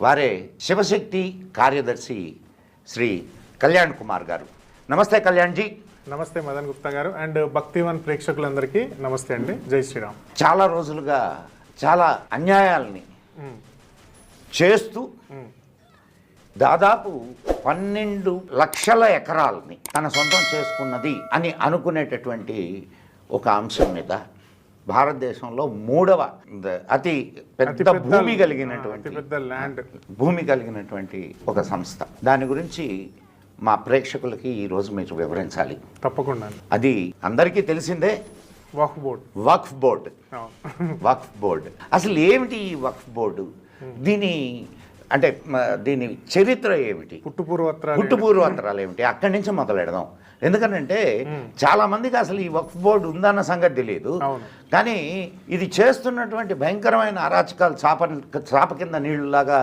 వారే శివశక్తి కార్యదర్శి శ్రీ కళ్యాణ్ కుమార్ గారు. నమస్తే కళ్యాణ్జీ నమస్తే మదన్ గుప్తా గారు. అండ్ భక్తివన్ ప్రేక్షకులందరికీ నమస్తే అండి. జై శ్రీరామ్. చాలా రోజులుగా చాలా అన్యాయాల్ని. చేస్తూ. దాదాపు పన్నెండు లక్షల ఎకరాలని తన సొంతం చేసుకున్నది అని అనుకునేటటువంటి ఒక అంశం మీద భారతదేశంలో మూడవ అతి పెద్ద భూమి కలిగినటువంటి పెద్ద ల్యాండ్ భూమి కలిగినటువంటి ఒక సంస్థ. దాని గురించి మా ప్రేక్షకులకి ఈరోజు మీరు వివరించాలి. తప్పకుండా అది అందరికీ తెలిసిందే. Waqf board. Waqf board. Waqf board. అసలు ఏమిటి ఈ వక్ఫ్ బోర్డు? దీని అంటే దీని చరిత్ర ఏమిటి? పుట్టు పూర్వత్రాలు పుట్టు పూర్వాంతరాలు ఏమిటి? అక్కడి నుంచి మొదలెడదాం. ఎందుకంటే చాలా మందికి అసలు ఈ వక్ఫ్ బోర్డు ఉందన్న సంగతి తెలియదు. కానీ ఇది చేస్తున్నటువంటి భయంకరమైన అరాచకాలు చాప చాప కింద నీళ్ళలాగా